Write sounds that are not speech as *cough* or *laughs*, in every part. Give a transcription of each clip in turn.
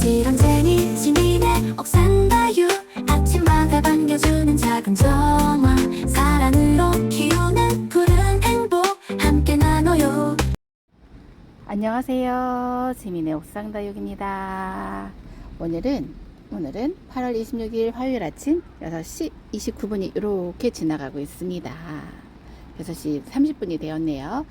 부지런쟁이 시민의 옥상다유 아침마다 반겨주는 작은 정화 사랑으로 키우는 푸른 행복 함께 나눠요 안녕하세요. 지민의 옥상다육입니다. 오늘은 오늘은 8월 26일 화요일 아침 6시 29분이 이렇게 지나가고 있습니다. 6시 30분이 되었네요.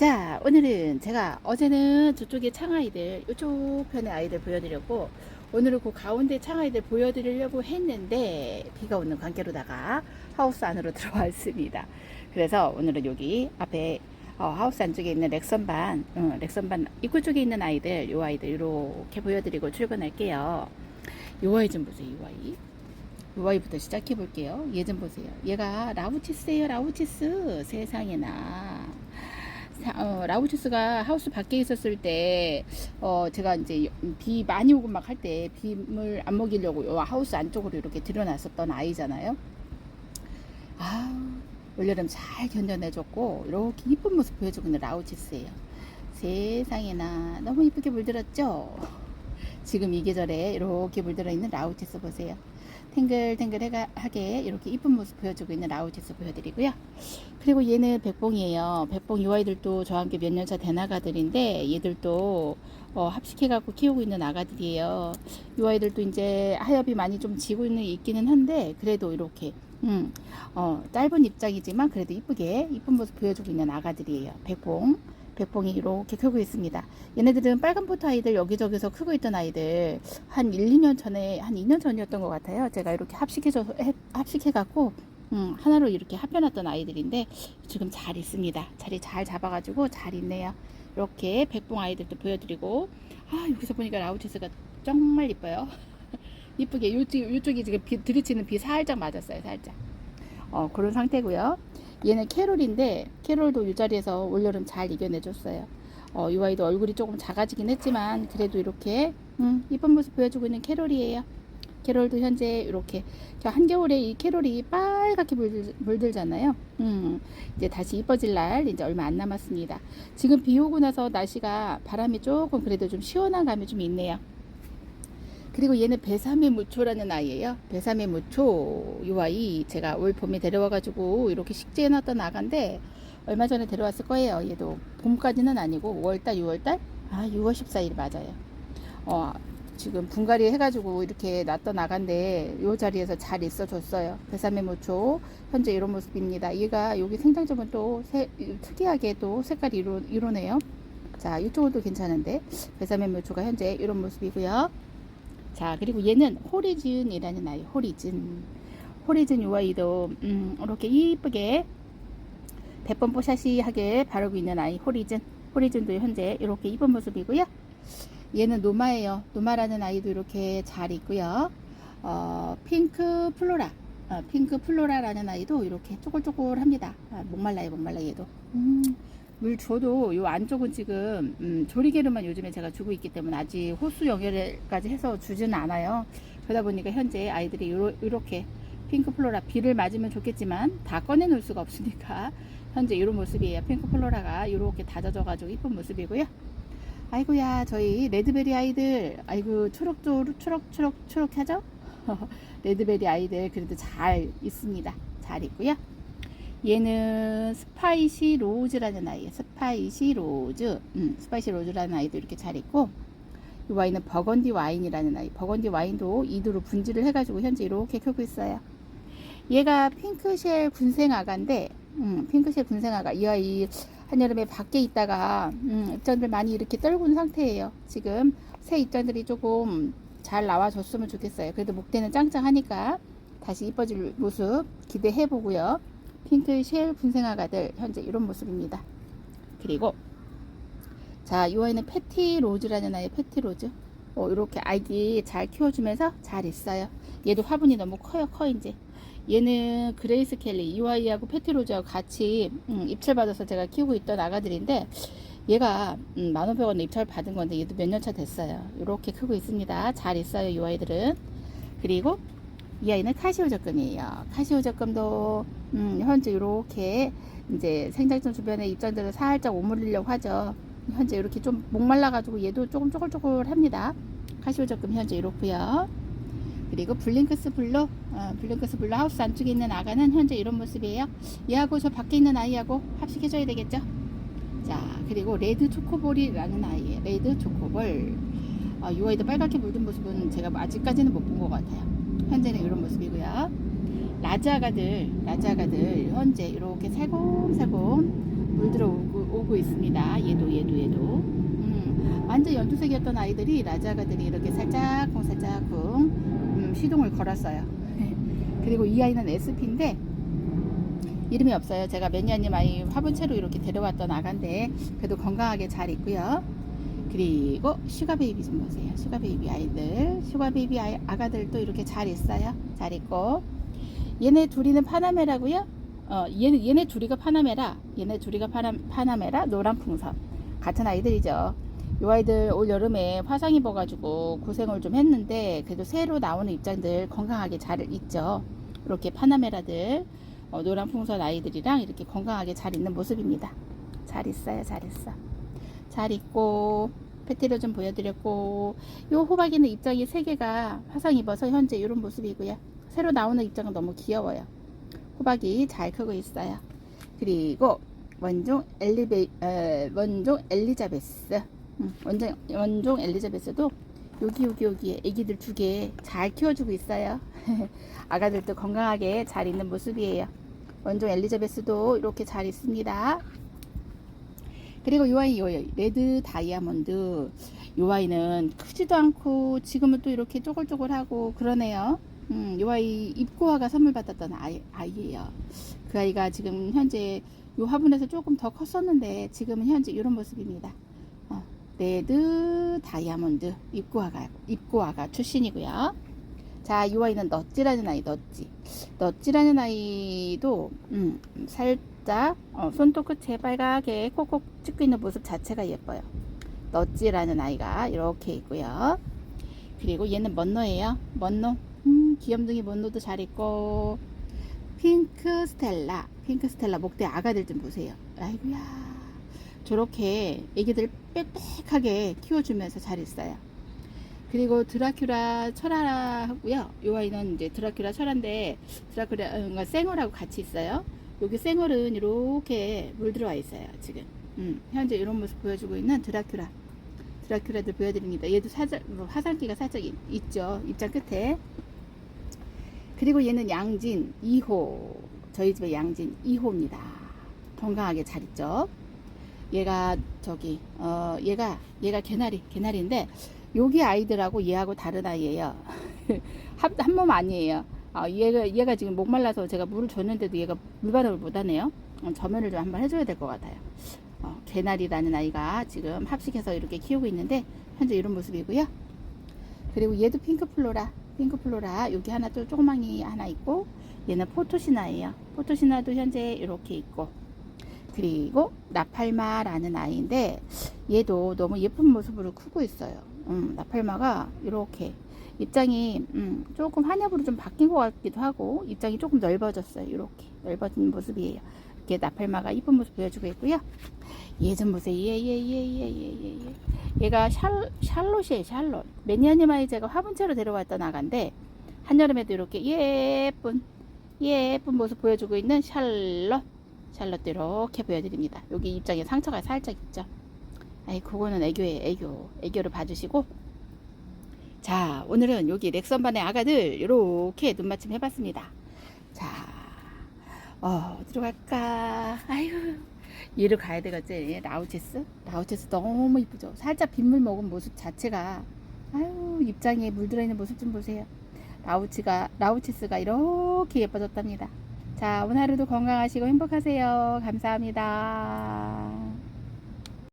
자, 오늘은 제가 어제는 저쪽에 창아이들, 이쪽 편의 아이들 보여드렸고, 오늘은 그 가운데 창아이들 보여드리려고 했는데, 비가 오는 관계로다가 하우스 안으로 *laughs* 들어왔습니다. 그래서 오늘은 여기 앞에 어, 하우스 안쪽에 있는 렉선반, 어, 렉선반 입구 쪽에 있는 아이들, 요 아이들 이렇게 보여드리고 출근할게요. 요 아이 좀 보세요, 요 아이. 요 아이부터 시작해 볼게요. 얘 좀 보세요. 얘가 라우치스예요, 라우치스. 세상에나. 사- 어, 라우치스가 하우스 밖에 있었을 때, 어, 제가 이제 비 많이 오고 막 할 때 빔을 안 먹이려고 요 하우스 안쪽으로 이렇게 들여놨었던 아이잖아요. 아, 올여름 잘 견뎌내줬고 이렇게 이쁜 모습 보여주고 있는 라우치스예요. 세상에나 너무 이쁘게 물들었죠? 지금 이 계절에 이렇게 물들어 있는 라우치스 보세요. 탱글탱글하게 이렇게 이쁜 모습 보여주고 있는 라우치스 보여드리고요. 그리고 얘는 백봉이에요. 백봉 이 아이들도 저와 함께 몇 년 차 된 아가들인데 얘들도 어, 합식해갖고 키우고 있는 아가들이에요. 이 아이들도 이제 하엽이 많이 좀 지고 있는 있기는 한데 그래도 이렇게 음, 어, 짧은 입장이지만 그래도 이쁘게 이쁜 모습 보여주고 있는 아가들이에요. 백봉. 백봉이 이렇게 크고 있습니다. 얘네들은 빨간 포트 아이들 여기저기서 크고 있던 아이들 한 1, 2년 전에 한 2년 전이었던 것 같아요. 제가 이렇게 합식해서 합식해갖고 음, 하나로 이렇게 합해놨던 아이들인데 지금 잘 있습니다. 자리 잘 잡아가지고 잘 있네요. 이렇게 백봉 아이들도 보여드리고 아 여기서 보니까 라우치스가 정말 이뻐요. *laughs* 이쁘게 요쪽, 요쪽이 지금 비, 들이치는 비 살짝 맞았어요. 살짝. 어, 그런 상태고요. 얘는 캐롤인데 캐롤도 이 자리에서 올여름 잘 이겨내줬어요. 어, 이 아이도 얼굴이 조금 작아지긴 했지만 그래도 이렇게 음, 이쁜 모습 보여주고 있는 캐롤이에요. 캐롤도 현재 이렇게 저 한겨울에 이 캐롤이 빨갛게 물들, 물들 잖아요. 음, 이제 다시 이뻐질 날 이제 얼마 안 남았습니다. 지금 비 오고 나서 날씨가 바람이 조금 그래도 좀 시원한 감이 좀 있네요. 그리고 얘는 배삼의 무초라는 아이예요. 배삼의 무초 이 아이 제가 올 봄에 데려와가지고 이렇게 식재해놨던 아가인데 얼마 전에 데려왔을 거예요. 얘도 봄까지는 아니고 5월달, 6월달? 아 6월 14일 맞아요. 어 지금 분갈이 해가지고 이렇게 놨던 아가인데 이 자리에서 잘 있어줬어요. 배삼의 무초 현재 이런 모습입니다. 얘가 여기 생장점은 또 세, 특이하게 또 색깔이 이러, 이러네요. 자 이쪽도 괜찮은데 배삼의 무초가 현재 이런 모습이고요. 자 그리고 얘는 호리즌이라는 아이 호리즌. 호리즌 요 아이도 음, 이렇게 이쁘게 백번 뽀샤시하게 바르고 있는 아이 호리즌. 호리즌도 현재 이렇게 이쁜 모습이고요. 얘는 노마예요. 노마라는 아이도 이렇게 잘 있고요. 어, 핑크 플로라. 어, 핑크 플로라라는 아이도 이렇게 쪼글쪼글합니다. 아, 목말라요 목말라 얘도. 음, 물 줘도 요 안쪽은 지금 음, 조리개로만 요즘에 제가 주고 있기 때문에 아직 호수 연결까지 해서 주지는 않아요. 그러다 보니까 현재 아이들이 요러, 이렇게 핑크 플로라 비를 맞으면 좋겠지만 다 꺼내 놓을 수가 없으니까 *laughs* 현재 이런 모습이에요. 핑크 플로라가 이렇게 다져져 가지고 이쁜 모습이고요. 아이고야 저희 레드베리 아이들 아이고 초록 초록 초록 초록 초록 하죠? *laughs* 레드베리 아이들 그래도 잘 있습니다. 잘 있고요. 얘는 스파이시 로즈라는 아이예요. 스파이시 로즈. 음, 스파이시 로즈라는 아이도 이렇게 잘 있고 이 와인은 버건디 와인이라는 아이. 버건디 와인도 이두로 분지를 해가지고 현재 이렇게 크고 있어요. 얘가 핑크쉘 군생아가인데 음, 핑크쉘 군생아가 이 아이 한여름에 밖에 있다가 음, 입장들 많이 이렇게 떨군 상태예요. 지금 새 입장들이 조금 잘 나와줬으면 좋겠어요. 그래도 목대는 짱짱하니까 다시 이뻐질 모습 기대해 보고요. 핑크 쉘 분생아가들 현재 이런 모습입니다. 그리고 자, 이 아이는 패티 로즈라는 아이 패티 로즈. 어, 이렇게 아이디 잘 키워주면서 잘 있어요. 얘도 화분이 너무 커요, 커 이제. 얘는 그레이스 켈리 이 아이하고 패티 로즈하고 같이 음, 입찰 받아서 제가 키우고 있던 아가들인데 얘가 음, 만원백원에 입찰 받은 건데 얘도 몇 년 차 됐어요. 이렇게 크고 있습니다. 잘 있어요, 이 아이들은. 그리고 이 아이는 카시오 적금이에요. 카시오 적금도 음, 현재 이렇게 이제 생장점 주변에 입장들을 살짝 오므리려고 하죠. 현재 이렇게 좀 목말라가지고 얘도 조금 쪼글쪼글합니다. 카시오 적금 현재 이렇고요. 그리고 블링크스 블루, 어, 블링크스 블루 하우스 안쪽에 있는 아가는 현재 이런 모습이에요. 얘하고 저 밖에 있는 아이하고 합식해줘야 되겠죠. 자, 그리고 레드 초코볼이라는 아이예요. 레드 초코볼. 어, 이 아이도 빨갛게 물든 모습은 제가 아직까지는 못 본 것 같아요. 현재는 이런 모습이고요. 라자가들, 라자가들 현재 이렇게 살곰살곰 물들어 오고, 오고 있습니다. 얘도, 얘도, 얘도. 음, 완전 연두색이었던 아이들이 라자가들이 이렇게 살짝쿵 살짝쿵 음, 시동을 걸었어요. *laughs* 그리고 이 아이는 SP인데 이름이 없어요. 제가 매니아님 아이 화분채로 이렇게 데려왔던 아가인데 그래도 건강하게 잘 있고요. 그리고 슈가 베이비 좀 보세요. 슈가 베이비 아이들, 슈가 베이비 아이, 아가들도 이렇게 잘 있어요. 잘 있고 얘네 둘이는 파나메라고요. 어, 얘네 얘네 둘이가 파나메라, 얘네 둘이가 파나, 파나메라 노란 풍선 같은 아이들이죠. 이 아이들 올 여름에 화상 입어가지고 고생을 좀 했는데 그래도 새로 나오는 입장들 건강하게 잘 있죠. 이렇게 파나메라들 어, 노란 풍선 아이들이랑 이렇게 건강하게 잘 있는 모습입니다. 잘 있어요, 잘 있어. 잘 있고 페티로 좀 보여드렸고 요 호박이는 입장이 세 개가 화상 입어서 현재 이런 모습이고요. 새로 나오는 입장은 너무 귀여워요. 호박이 잘 크고 있어요. 그리고 원종 엘리베 에, 원종 엘리자베스 음, 원종 원종 엘리자베스도 여기 여기 여기에 아기들 두 개 잘 키워주고 있어요. *laughs* 아가들도 건강하게 잘 있는 모습이에요. 원종 엘리자베스도 이렇게 잘 있습니다. 그리고 요 아이 요 레드 다이아몬드 요 아이는 크지도 않고 지금은 또 이렇게 쪼글쪼글하고 그러네요. 음, 요 아이 입고아가 선물 받았던 아이, 아이예요. 그 아이가 지금 현재 요 화분에서 조금 더 컸었는데 지금은 현재 이런 모습입니다. 어, 레드 다이아몬드 입고아가 입고아가 출신이고요. 자, 요 아이는 넛지라는 아이, 넛지. 넛지라는 아이도 음, 살 짝 어, 손톱 끝에 빨갛게 콕콕 찍고 있는 모습 자체가 예뻐요. 넛지라는 아이가 이렇게 있고요. 그리고 얘는 먼노예요. 먼노. 음, 귀염둥이 먼노도 잘 있고 핑크 스텔라. 핑크 스텔라 목대 아가들 좀 보세요. 아이고야. 저렇게 애기들 빽빽하게 키워주면서 잘 있어요. 그리고 드라큘라 철화라 하고요. 이 아이는 이제 드라큘라 철화인데 드라큘라 어, 생얼하고 같이 있어요. 여기 생얼은 이렇게 물 들어와 있어요. 지금 음, 현재 이런 모습 보여주고 있는 드라큘라 드라큘라들 보여드립니다. 얘도 살짝 뭐 화상기가 살짝 있, 있죠. 입장 끝에. 그리고 얘는 양진 2호 저희 집의 양진 2호입니다. 건강하게 잘 있죠. 얘가 저기 어 얘가 얘가 개나리 개나리인데 여기 아이들하고 얘하고 다른 아이예요. *laughs* 한, 한몸 아니에요. 아, 얘가, 얘가 지금 목말라서 제가 물을 줬는데도 얘가 물반응을 못하네요. 어, 점연을 좀 한번 해줘야 될 것 같아요. 어, 개나리라는 아이가 지금 합식해서 이렇게 키우고 있는데, 현재 이런 모습이고요. 그리고 얘도 핑크플로라, 핑크플로라, 여기 하나 또 조그망이 하나 있고, 얘는 포토시나예요. 포토시나도 현재 이렇게 있고, 그리고 나팔마라는 아이인데, 얘도 너무 예쁜 모습으로 크고 있어요. 음, 나팔마가 이렇게 입장이 음, 조금 한엽으로 좀 바뀐 것 같기도 하고 입장이 조금 넓어졌어요. 이렇게 넓어진 모습이에요. 이렇게 나팔마가 이쁜 모습 보여주고 있고요. 얘 좀 보세요. 얘얘 얘 얘얘 얘 얘 가 샬, 샬롯이에요. 샬롯. 매니아님 아이 제가 화분채로 데려왔던 아가인데 한여름에도 이렇게 예쁜 예쁜 모습 보여주고 있는 샬롯 샬롯도 이렇게 보여드립니다. 여기 입장에 상처가 살짝 있죠. 아이 그거는 애교예요. 애교. 애교를 봐주시고 자, 오늘은 여기 렉선반의 아가들 이렇게 눈맞춤 해봤습니다. 자, 어, 어디로 갈까? 아유, 얘를 가야 되겠지. 라우체스? 라우체스 너무 이쁘죠? 살짝 빗물 먹은 모습 자체가, 아유, 입장에 물 들어있는 모습 좀 보세요. 라우치가, 라우체스가 이렇게 예뻐졌답니다. 자, 오늘 하루도 건강하시고 행복하세요. 감사합니다.